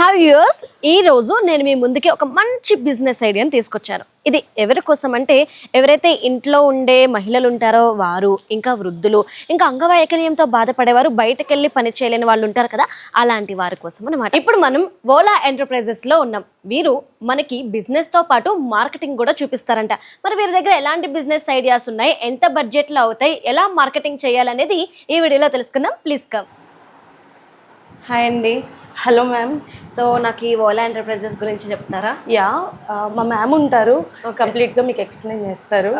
Have yours ఈ రోజు నేను మీ ముందుకి ఒక మంచి బిజినెస్ ఐడియాని తీసుకొచ్చాను. ఇది ఎవరి కోసం అంటే ఎవరైతే ఇంట్లో ఉండే మహిళలు ఉంటారో వారు ఇంకా వృద్ధులు ఇంకా అంగవైకల్యంతో బాధపడేవారు బయటకెళ్ళి పని చేయలేని వాళ్ళు ఉంటారు కదా అలాంటి వారి కోసం అనమాట ఇప్పుడు మనం ఓలా ఎంటర్ప్రైజెస్లో ఉన్నాం. వీరు మనకి బిజినెస్తో పాటు మార్కెటింగ్ కూడా చూపిస్తారంట. మరి వీరి దగ్గర ఎలాంటి బిజినెస్ ఐడియాస్ ఉన్నాయి? ఎంత బడ్జెట్లో అవుతాయి? ఎలా మార్కెటింగ్ చేయాలనేది ఈ వీడియోలో తెలుసుకుందాం. ప్లీజ్ కమ్ హాయ్ అండి. Hello ma'am. సో నాకు ఈ ఓలా ఎంటర్ప్రైజెస్ గురించి చెప్తారా? యా మా మ్యామ్ ఉంటారు. కంప్లీట్గా మీకు ఎక్స్ప్లెయిన్ చేస్తారు.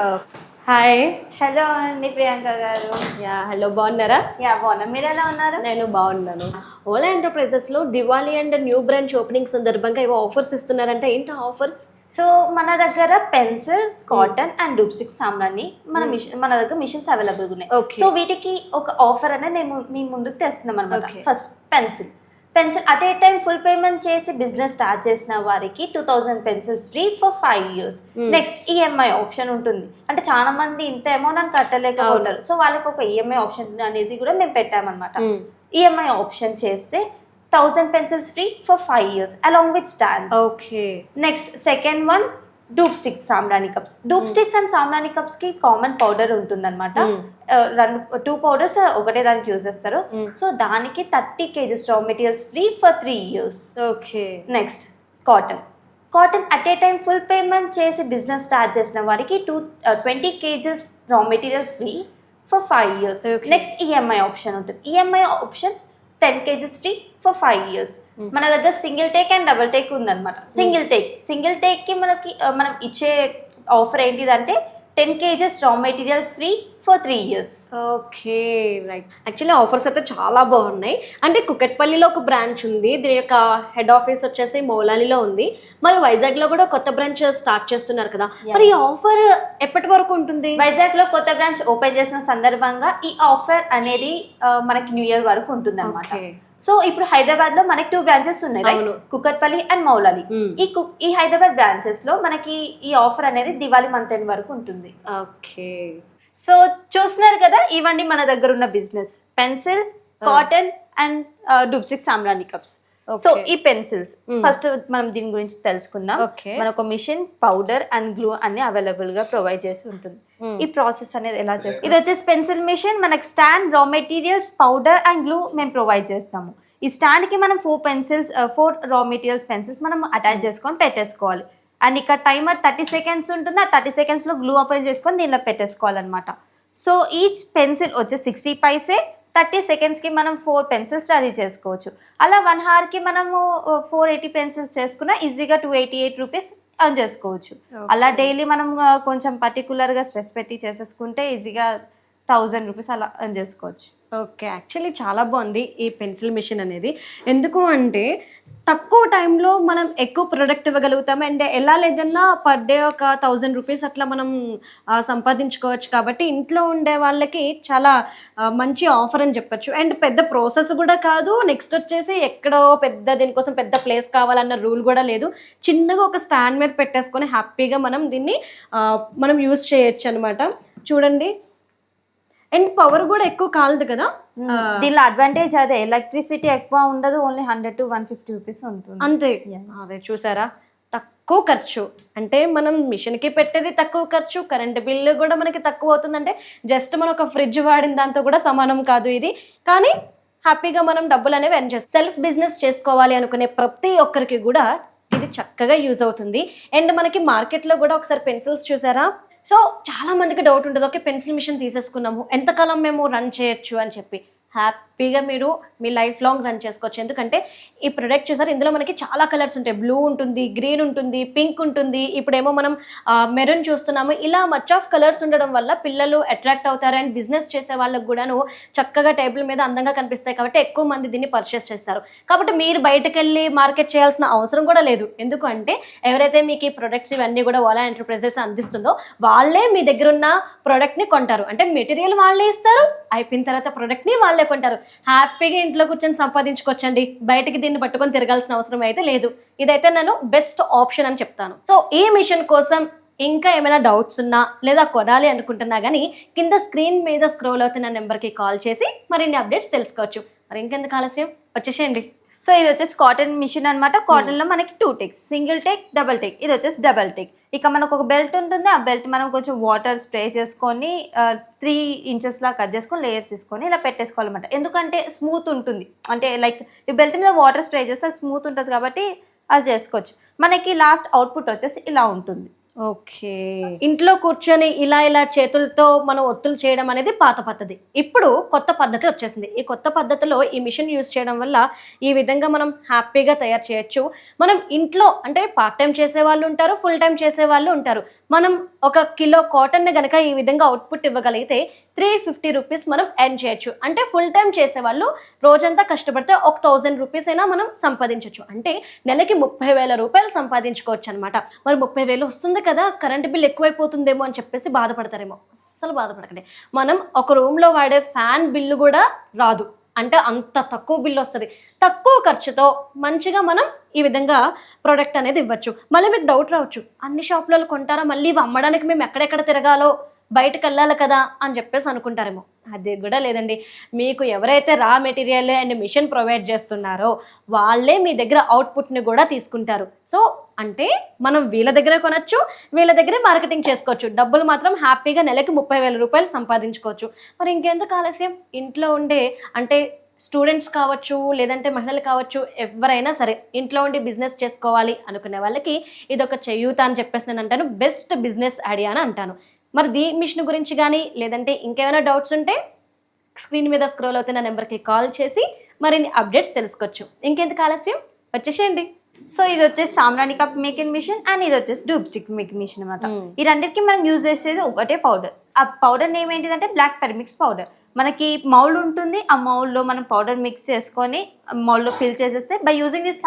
హాయ్. హలో అండి ప్రియాంక గారు. యా హలో బాగున్నారా? యా బాగున్నా. మీరు ఎలా ఉన్నారు? నేను బాగున్నాను. Ola ఎంటర్ప్రైజెస్లో Diwali and new branch opening సందర్భంగా ఏవో ఆఫర్స్ ఇస్తున్నారంటే ఏంటి ఆఫర్స్? సో మన దగ్గర పెన్సిల్ కాటన్ అండ్ డూప్స్టిక్ సామాన్ని మన మిషన్ మన దగ్గర మిషన్స్ అవైలబుల్ ఉన్నాయి. సో వీటికి ఒక ఆఫర్ అనేది మేము మీ ముందుకు తెస్తున్నాం అనమాట. First pencil. Pencil at a time full payment చేసి బిజినెస్ స్టార్ట్ చేసిన వారికి two thousand pencils free for five years. Next EMI option ఉంటుంది. అంటే చాలా మంది ఇంత అమౌంట్ అని కట్టలేకపోతారు. సో వాళ్ళకి ఒక ఈఎంఐ ఆప్షన్ అనేది కూడా మేము పెట్టామన్నమాట. ఈఎంఐ ఆప్షన్ చేస్తే thousand pencils free for five years along with stands okay next second one dhoop sticks sambrani cups. Dhoop sticks and sambrani కప్స్కి common powder ఉంటుందన్నమాట. రెండు టూ పౌడర్స్ ఒకటే దానికి యూజ్ చేస్తారు. సో దానికి thirty kgs raw materials free for three years okay. Next cotton cotton at a time full payment చేసి business start చేసిన వారికి two twenty kgs raw material free for five years. Next EMI option ఉంటుంది. EMI option ten kgs free for five years మన దగ్గర single take and double take ఉందన్నమాట. Single take single టేక్కి మనకి మనం ఇచ్చే ఆఫర్ ఏంటిదంటే ten kgs raw material free for three years okay right actually offers అయితే చాలా బాగున్నాయి. అంటే కుకట్పల్లిలో ఒక బ్రాంచ్ ఉంది. దీని యొక్క హెడ్ ఆఫీస్ వచ్చేసి మౌలాలిలో ఉంది. మరి వైజాగ్లో కూడా కొత్త బ్రాంచ్ స్టార్ట్ చేస్తున్నారు కదా. మరి ఈ ఆఫర్ ఎప్పటి వరకు ఉంటుంది? వైజాగ్లో కొత్త బ్రాంచ్ ఓపెన్ చేసిన సందర్భంగా ఈ ఆఫర్ అనేది మనకి న్యూ ఇయర్ వరకు ఉంటుంది అనమాట. సో ఇప్పుడు హైదరాబాద్లో మనకి టూ బ్రాంచెస్ ఉన్నాయి. కుకట్పల్లి అండ్ మౌలాలి. Hmm. ఈ కు- ఈ హైదరాబాద్ బ్రాంచెస్లో మనకి ఈ ఆఫర్ అనేది దివాళీ మంత్ ఎండ్ వరకు ఉంటుంది. ఓకే సో చూస్తున్నారు కదా ఇవన్నీ మన దగ్గర ఉన్న business pencil cotton and dhoop stick sambrani cups so. ఈ పెన్సిల్స్ Hmm. ఫస్ట్ మనం దీని గురించి తెలుసుకుందాం. ఓకే మన ఒక మిషన్ పౌడర్ అండ్ గ్లూ అన్ని అవైలబుల్గా ప్రొవైడ్ చేసి ఉంటుంది. Hmm. ఈ ప్రాసెస్ అనేది ఎలా చేస్తాం ఇది వచ్చేసి పెన్సిల్ మిషన్ మనకి stand raw materials powder and glue మేము ప్రొవైడ్ చేస్తాము. ఈ స్టాండ్కి మనం four pencils four raw materials pencils మనం అటాచ్ చేసుకొని పెట్టేసుకోవాలి. అండ్ ఇక్కడ టైమర్ థర్టీ సెకండ్స్ ఉంటుంది. ఆ థర్టీ సెకండ్స్లో గ్లూ ఓపెన్ చేసుకొని దీనిలో పెట్టేసుకోవాలన్నమాట. సో ఈచ్ పెన్సిల్ వచ్చే సిక్స్టీ పైసే థర్టీ సెకండ్స్కి మనం ఫోర్ పెన్సిల్స్ రెడీ చేసుకోవచ్చు. అలా వన్కి మనము ఫోర్ ఎయిటీ పెన్సిల్స్ చేసుకున్నా ఈజీగా two eighty eight rupees earn చేసుకోవచ్చు. అలా డైలీ మనం కొంచెం పర్టికులర్గా స్ట్రెస్ పెట్టి చేసేసుకుంటే ఈజీగా థౌజండ్ రూపీస్ అలా అర్న్ చేసుకోవచ్చు. ఓకే యాక్చువల్లీ చాలా బాగుంది ఈ పెన్సిల్ మిషన్ అనేది. ఎందుకు అంటే తక్కువ టైంలో మనం ఎక్కువ ప్రొడక్ట్ ఇవ్వగలుగుతాం అండ్ ఎలా లేదన్నా పర్ డే ఒక థౌజండ్ రూపీస్ అట్లా మనం సంపాదించుకోవచ్చు కాబట్టి ఇంట్లో ఉండే వాళ్ళకి చాలా మంచి ఆఫర్ అని చెప్పచ్చు. అండ్ పెద్ద ప్రాసెస్ కూడా కాదు నెక్స్ట్ వచ్చేసి ఎక్కడో పెద్ద దీనికోసం పెద్ద ప్లేస్ కావాలన్న రూల్ కూడా లేదు. చిన్నగా ఒక స్టాండ్ మీద పెట్టేసుకొని హ్యాపీగా మనం దీన్ని మనం యూజ్ చేయొచ్చు అనమాట చూడండి. అండ్ పవర్ కూడా ఎక్కువ కాలదు కదా? ఆ, దీనిలో అడ్వాంటేజ్ అదే ఎలక్ట్రిసిటీ ఎక్కువ ఉండదు only hundred to one fifty rupees ఉంటుంది. అంతే. అదే చూసారా? తక్కువ ఖర్చు. అంటే మనం మిషన్కి పెట్టేది తక్కువ ఖర్చు కరెంట్ బిల్లు కూడా మనకి తక్కువ అవుతుందంటే జస్ట్ మనం ఒక ఫ్రిడ్జ్ వాడిన దాంతో కూడా సమానం కాదు ఇది. కానీ హ్యాపీగా మనం డబ్బులు అనేవి ఎర్న్ చేస్తాం సెల్ఫ్ బిజినెస్ చేసుకోవాలి అనుకునే ప్రతి ఒక్కరికి కూడా ఇది చక్కగా యూజ్ అవుతుంది. అండ్ మనకి మార్కెట్లో కూడా ఒకసారి పెన్సిల్స్ చూసారా? సో చాలామందికి డౌట్ ఉంటుంది. ఓకే పెన్సిల్ మిషన్ తీసేసుకున్నాము. ఎంతకాలం మేము రన్ చేయొచ్చు అని చెప్పి. హ్యాపీగా మీరు మీ లైఫ్ లాంగ్ రన్ చేసుకోవచ్చు. ఎందుకంటే ఈ ప్రొడక్ట్ చూసారు? ఇందులో మనకి చాలా కలర్స్ ఉంటాయి. బ్లూ ఉంటుంది గ్రీన్ ఉంటుంది పింక్ ఉంటుంది. ఇప్పుడేమో మనం మెరూన్ చూస్తున్నాము. ఇలా మచ్ ఆఫ్ కలర్స్ ఉండడం వల్ల పిల్లలు అట్రాక్ట్ అవుతారు. అండ్ బిజినెస్ చేసే వాళ్ళకు కూడాను చక్కగా టేబుల్ మీద అందంగా కనిపిస్తాయి కాబట్టి ఎక్కువ మంది దీన్ని పర్చేస్ చేస్తారు. కాబట్టి మీరు బయటకు వెళ్ళి మార్కెట్ చేయాల్సిన అవసరం కూడా లేదు. ఎందుకంటే ఎవరైతే మీకు ఈ ప్రొడక్ట్స్ ఇవన్నీ కూడా ఓలా ఎంటర్ప్రైజెస్ అందిస్తుందో వాళ్ళే మీ దగ్గర ఉన్న ప్రోడక్ట్ని కొంటారు. అంటే మెటీరియల్ వాళ్ళే ఇస్తారు. అయిపోయిన తర్వాత ప్రోడక్ట్ని వాళ్ళే కొంటారు. హ్యాపీగా ఇంట్లో కూర్చొని సంపాదించుకోవచ్చండి. బయటకి దీన్ని పట్టుకొని తిరగాల్సిన అవసరం అయితే లేదు. ఇదైతే నేను బెస్ట్ ఆప్షన్ అని చెప్తాను. సో ఈ మిషన్ కోసం ఇంకా ఏమైనా డౌట్స్ ఉన్నా లేదా కొనాలి అనుకుంటున్నా కానీ కింద స్క్రీన్ మీద స్క్రోల్ అవుతున్న నెంబర్కి కాల్ చేసి మరిన్ని అప్డేట్స్ తెలుసుకోవచ్చు. మరి ఇంకెందుకు ఆలస్యం? వచ్చేసేయండి. సో ఇది వచ్చేసి కాటన్ మిషన్ అనమాట కాటన్లో మనకి two takes single take double take ఇది వచ్చేసి డబల్ టెక్ ఇక మనకు ఒక బెల్ట్ ఉంటుంది. ఆ బెల్ట్ మనం కొంచెం వాటర్ స్ప్రే చేసుకొని త్రీ ఇంచెస్ లా కట్ చేసుకొని లేయర్స్ తీసుకొని ఇలా పెట్టేసుకోవాలన్నమాట. ఎందుకంటే స్మూత్ ఉంటుంది. అంటే లైక్ ఈ బెల్ట్ మీద వాటర్ స్ప్రే చేస్తే స్మూత్ ఉంటుంది కాబట్టి అది చేసుకోవచ్చు. మనకి లాస్ట్ అవుట్పుట్ వచ్చేసి ఇలా ఉంటుంది. ఓకే. ఇంట్లో కూర్చొని ఇలా ఇలా చేతులతో మనం ఒత్తులు చేయడం అనేది పాత పద్ధతి. ఇప్పుడు కొత్త పద్ధతి వచ్చేసింది. ఈ కొత్త పద్ధతిలో ఈ మిషన్ యూజ్ చేయడం వల్ల ఈ విధంగా మనం హ్యాపీగా తయారు చేయొచ్చు. మనం ఇంట్లో అంటే పార్ట్ టైం చేసే వాళ్ళు ఉంటారు ఫుల్ టైం చేసే వాళ్ళు ఉంటారు. మనం ఒక కిలో కాటన్ గనక ఈ విధంగా అవుట్పుట్ ఇవ్వగలిగితే త్రీ ఫిఫ్టీ రూపీస్ మనం ఎర్న్ చేయొచ్చు. అంటే ఫుల్ టైం చేసే వాళ్ళు రోజంతా కష్టపడితే ఒక థౌజండ్ రూపీస్ అయినా మనం సంపాదించవచ్చు అంటే నెలకి ముప్పై వేల రూపాయలు సంపాదించుకోవచ్చు అనమాట మరి ముప్పై వేలు వస్తుంది కదా కరెంట్ బిల్ ఎక్కువైపోతుందేమో అని చెప్పేసి బాధపడతారేమో. అస్సలు బాధపడకండి. మనం ఒక రూమ్లో వాడే ఫ్యాన్ బిల్లు కూడా రాదు. అంటే అంత తక్కువ బిల్లు వస్తుంది. తక్కువ ఖర్చుతో మంచిగా మనం ఈ విధంగా ప్రోడక్ట్ అనేది ఇవ్వచ్చు. మళ్ళీ మీకు డౌట్ రావచ్చు. అన్ని షాపులలో కొంటారా? మళ్ళీ ఇవి అమ్మడానికి మేము ఎక్కడెక్కడ తిరగాలో? బయటకు వెళ్ళాలి కదా అని చెప్పేసి అనుకుంటారేమో. అది కూడా లేదండి. మీకు ఎవరైతే raw material and machine provide చేస్తున్నారో వాళ్ళే మీ దగ్గర అవుట్పుట్ని కూడా తీసుకుంటారు. సో అంటే మనం వీళ్ళ దగ్గరే కొనొచ్చు వీళ్ళ దగ్గరే మార్కెటింగ్ చేసుకోవచ్చు. డబ్బులు మాత్రం హ్యాపీగా నెలకి ముప్పై వేల రూపాయలు సంపాదించుకోవచ్చు. మరి ఇంకెందుకు ఆలస్యం? ఇంట్లో ఉండే అంటే స్టూడెంట్స్ కావచ్చు లేదంటే మహిళలు కావచ్చు ఎవరైనా సరే ఇంట్లో ఉండి బిజినెస్ చేసుకోవాలి అనుకునే వాళ్ళకి ఇది ఒక చేయూత అని చెప్పేసి నేను అంటాను. బెస్ట్ బిజినెస్ ఐడియా అని అంటాను. మరి దీ మిషన్ గురించి కానీ లేదంటే ఇంకేమైనా డౌట్స్ ఉంటే స్క్రీన్ మీద స్క్రోల్ అవుతున్న నెంబర్కి కాల్ చేసి మరిన్ని అప్డేట్స్ తెలుసుకోవచ్చు. ఇంకెందుకు ఆలస్యం? వచ్చేసేయండి. సో ఇది వచ్చేసి సామ్రాణి కప్ మేకింగ్ మిషన్ అండ్ ఇది వచ్చేసి డూబ్ స్టిక్ మేకింగ్ మిషన్ అనమాట. ఈ రెండింటికి మనం యూజ్ చేసేది ఒకటే పౌడర్. ఆ పౌడర్ నేమ్ ఏంటిదంటే బ్లాక్ పెర్మిక్స్ పౌడర్. మనకి మౌల్డ్ ఉంటుంది ఆ మౌల్డ్లో మనం పౌడర్ మిక్స్ చేసుకొని మౌల్డ్లో ఫిల్ చేసేస్తే బై యూజింగ్ దిస్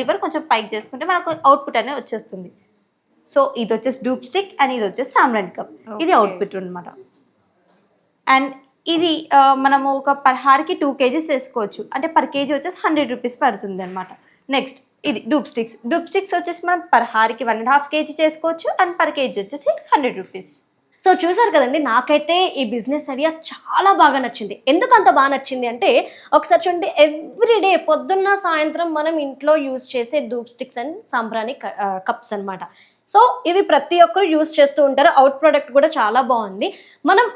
లివర్ కొంచెం పైకి చేసుకుంటే మనకు అవుట్పుట్ అనేది వచ్చేస్తుంది. సో ఇది వచ్చేసి డూప్ స్టిక్ అండ్ ఇది వచ్చేసి సామ్రాణి కప్. ఇది. అవుట్పుట్ అనమాట అండ్ ఇది మనము ఒక పర్ హార్కి టూ కేజీస్ వేసుకోవచ్చు. అంటే పర్ కేజీ వచ్చేసి హండ్రెడ్ రూపీస్ పడుతుంది అనమాట నెక్స్ట్ ఇది డూప్ స్టిక్స్. డూప్ స్టిక్స్ వచ్చేసి మనం పర్ హార్కి వన్ అండ్ హాఫ్ కేజీ చేసుకోవచ్చు అండ్ పర్ కేజీ వచ్చేసి హండ్రెడ్ రూపీస్. సో చూసారు కదండి నాకైతే ఈ బిజినెస్ ఐడియా చాలా బాగా నచ్చింది. ఎందుకు అంత బాగా నచ్చింది అంటే ఒకసారి చూడండి ఎవ్రీడే పొద్దున్న సాయంత్రం మనం ఇంట్లో యూజ్ చేసే dhoop sticks and sambrani cups అన్నమాట. సో ఇవి ప్రతి ఒక్కరు యూజ్ చేస్తూ ఉంటారు. అవుట్ ప్రోడక్ట్ కూడా చాలా బాగుంది. మనం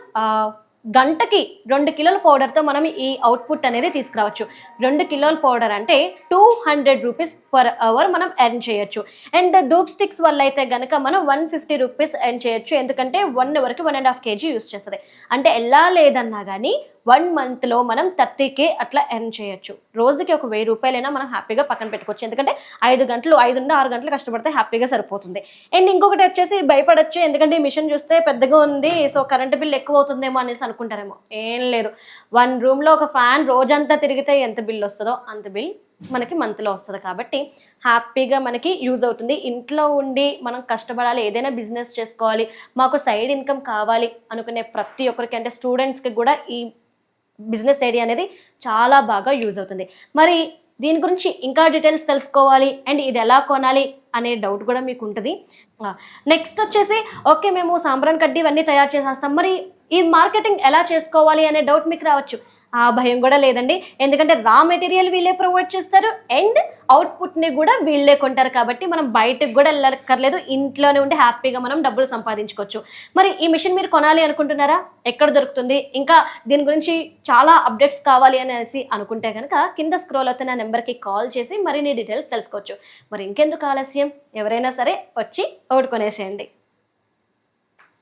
గంటకి రెండు కిలోల పౌడర్తో మనం ఈ అవుట్పుట్ అనేది తీసుకురావచ్చు. రెండు కిలోల పౌడర్ అంటే two hundred rupees per hour మనం ఎర్న్ చేయొచ్చు. అండ్ ధూప్ స్టిక్స్ వల్ల అయితే కనుక మనం వన్ ఫిఫ్టీ రూపీస్ ఎర్న్ చేయొచ్చు. ఎందుకంటే one అవర్కి one and half kg use చేస్తుంది. అంటే ఎలా లేదన్నా కానీ వన్ మంత్లో మనం థర్టీ కే అట్లా ఎర్న్ చేయొచ్చు. రోజుకి ఒక వెయ్యి రూపాయలైనా మనం హ్యాపీగా పక్కన పెట్టుకోవచ్చు. ఎందుకంటే ఐదు గంటలు ఐదు నుండి ఆరు గంటలు కష్టపడితే హ్యాపీగా సరిపోతుంది. అండ్ ఇంకొకటి వచ్చేసి భయపడచ్చు. ఎందుకంటే ఈ మిషన్ చూస్తే పెద్దగా ఉంది. సో కరెంట్ బిల్ ఎక్కువ అవుతుందేమో అనేసి అనుకుంటారేమో. ఏం లేదు. వన్ రూమ్లో ఒక ఫ్యాన్ రోజంతా తిరిగితే ఎంత బిల్ వస్తుందో అంత బిల్ మనకి మంత్లో వస్తుంది కాబట్టి హ్యాపీగా మనకి యూజ్ అవుతుంది. ఇంట్లో ఉండి మనం కష్టపడాలి. ఏదైనా బిజినెస్ చేసుకోవాలి. మాకు సైడ్ ఇన్కమ్ కావాలి అనుకునే ప్రతి ఒక్కరికి అంటే స్టూడెంట్స్కి కూడా ఈ బిజినెస్ ఐడియా అనేది చాలా బాగా యూజ్ అవుతుంది. మరి దీని గురించి ఇంకా డీటెయిల్స్ తెలుసుకోవాలి అండ్ ఇది ఎలా కొనాలి అనే డౌట్ కూడా మీకు ఉంటుంది. నెక్స్ట్ వచ్చేసి ఓకే మేము సాంబ్రాన్ కడ్డీ ఇవన్నీ తయారు చేసేస్తాం. మరి ఈ మార్కెటింగ్ ఎలా చేసుకోవాలి అనే డౌట్ మీకు రావచ్చు. ఆ భయం కూడా లేదండి. ఎందుకంటే రా మెటీరియల్ వీళ్ళే ప్రొవైడ్ చేస్తారు. అండ్ అవుట్పుట్ని కూడా వీళ్ళే కొంటారు కాబట్టి మనం బయటకు కూడా వెళ్ళక్కర్లేదు. ఇంట్లోనే ఉండి హ్యాపీగా మనం డబ్బులు సంపాదించుకోవచ్చు. మరి ఈ మిషన్ మీరు కొనాలి అనుకుంటున్నారా? ఎక్కడ దొరుకుతుంది? ఇంకా దీని గురించి చాలా అప్డేట్స్ కావాలి అనేసి అనుకుంటే కనుక కింద స్క్రోల్ అవుతున్న నెంబర్కి కాల్ చేసి మరిన్ని డీటెయిల్స్ తెలుసుకోవచ్చు. మరి ఇంకెందుకు ఆలస్యం? ఎవరైనా సరే వచ్చి ఓటు కొనేసేయండి.